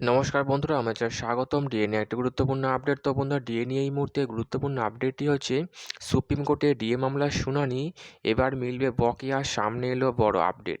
নমস্কার বন্ধুরা চ্যানেল স্বাগতম। ডিএনএ একটি গুরুত্বপূর্ণ আপডেট তো বন্ধুরা ডিএনএ এই মুহূর্তে গুরুত্বপূর্ণ আপডেটটি হচ্ছে, সুপ্রিম কোর্টে ডিএ মামলার শুনানি, এবার মিলবে বকেয়া, সামনে এলো বড় আপডেট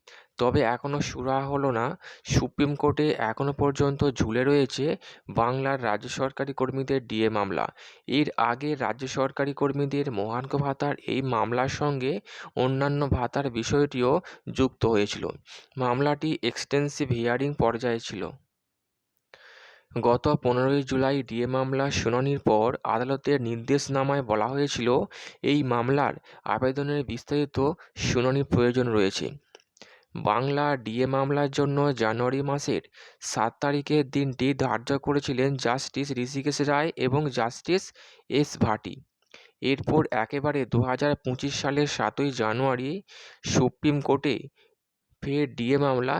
তবে এখনও সুরা হলো না। সুপ্রিম কোর্টে এখনও পর্যন্ত ঝুলে রয়েছে বাংলার রাজ্য সরকারি কর্মীদের ডিএ মামলা। এর আগে রাজ্য সরকারি কর্মীদের মহার্ঘ ভাতার এই মামলার সঙ্গে অন্যান্য ভাতার বিষয়টিও যুক্ত হয়েছিল। মামলাটি এক্সটেন্সিভ হিয়ারিং পর্যায়ে ছিল। গত পনেরোই জুলাই ডিএ মামলার শুনানির পর আদালতের নির্দেশনামায় বলা হয়েছিল, এই মামলার আবেদনের বিস্তারিত শুনানির প্রয়োজন রয়েছে। বাংলা ডিএ মামলার জন্য জানুয়ারি মাসের সাত তারিখের দিনটি ধার্য করেছিলেন জাস্টিস ঋষিকেশ রায় এবং জাস্টিস এস ভাটি। এরপর একেবারে দু হাজার পঁচিশ সালের সাতই জানুয়ারি সুপ্রিম কোর্টে ফের ডিএ মামলা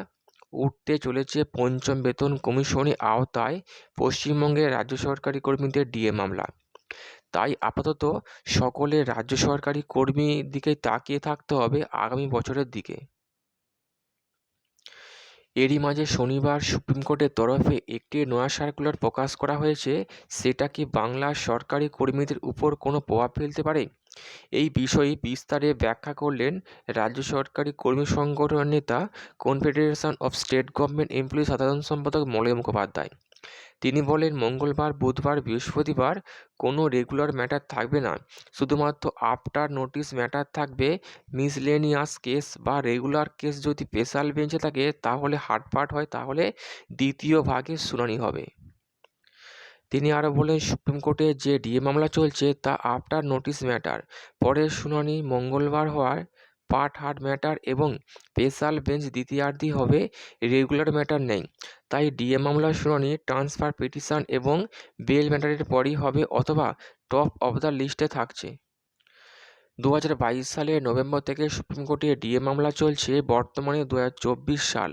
উঠতে চলেছে পঞ্চম বেতন কমিশনের আওতায় পশ্চিমবঙ্গের রাজ্য সরকারি কর্মীদের ডিএ মামলা। তাই আপাতত সকলের রাজ্য সরকারি কর্মীর দিকে তাকিয়ে থাকতে হবে আগামী বছরের দিকে। এরই মাঝে শনিবার সুপ্রিম কোর্টের তরফে একটি নয়া সার্কুলার প্রকাশ করা হয়েছে, সেটা কি বাংলার সরকারি কর্মীদের উপর কোনো প্রভাব ফেলতে পারে? এই বিষয়ে বিস্তারে ব্যাখ্যা করলেন রাজ্য সরকারি কর্মী সংগঠনের নেতা confederation of state government employee সাধারণ সম্পাদক মলয় মুখোপাধ্যায়। তিনি বলেন, মঙ্গলবার, বুধবার, বৃহস্পতিবার কোনো রেগুলার ম্যাটার থাকবে না। শুধুমাত্র আফটার নোটিশ ম্যাটার থাকবে। মিসলেনিয়াস কেস বা রেগুলার কেস যদি স্পেশাল বেঞ্চে থাকে, তাহলে হাটপাট হয়, তাহলে দ্বিতীয় ভাগে শুনানি হবে। তিনি আরও বলেন, সুপ্রিম কোর্টে যে ডিএ মামলা চলছে, তা আফটার নোটিশ ম্যাটার পরের শুনানি মঙ্গলবার হওয়ার পার্ট হার্ড ম্যাটার এবং স্পেশাল বেঞ্চ দ্বিতীয়ার্ধি হবে, রেগুলার ম্যাটার নেই। তাই ডিএ মামলার শুনানি, ট্রান্সফার পিটিশন এবং বেল ম্যাটারের পরই হবে অথবা টপ অফ দ্য লিস্টে থাকছে। দু হাজার বাইশ সালের নভেম্বর থেকে সুপ্রিম কোর্টে ডিএ মামলা চলছে, বর্তমানে দু হাজার চব্বিশ সাল।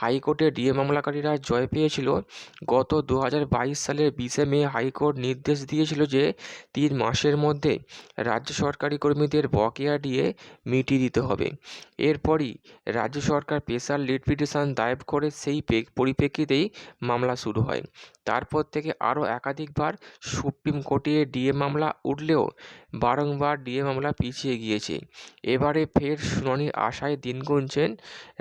হাইকোর্টে ডিএ মামলাকারীরা জয় পেয়েছিল। গত দু হাজার বাইশ সালের বিশে মে হাইকোর্ট নির্দেশ দিয়েছিল যে, তিন মাসের মধ্যে রাজ্য সরকারি কর্মীদের বকেয়া ডিএ মিটিয়ে দিতে হবে। এরপরই রাজ্য সরকার স্পেশাল লিড পিটিশন দায়ের করে সেই পরিপ্রেক্ষিতেই মামলা শুরু হয়। তারপর থেকে আরও একাধিকবার সুপ্রিম কোর্টে ডিএ মামলা উঠলেও বারংবার ডিএ মামলা পিছিয়ে গিয়েছে। এবারে ফের শুনানির আশায় দিন গুনছেন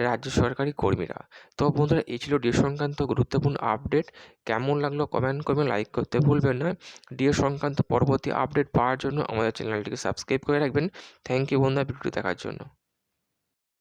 রাজ্য সরকারি কর্মীরা। তো বন্ধুরা এই ছিল ডিএ সংক্রান্ত গুরুত্বপূর্ণ আপডেট। কেমন লাগল কমেন্ট করবেন লাইক করতে ভুলবেন না। ডিএ সংক্রান্ত পরবর্তী আপডেট পাওয়ার জন্য আমাদের চ্যানেলটিকে সাবস্ক্রাইব করে রাখবেন। থ্যাংক ইউ বন্ধুরা ভিডিওটি দেখার জন্য।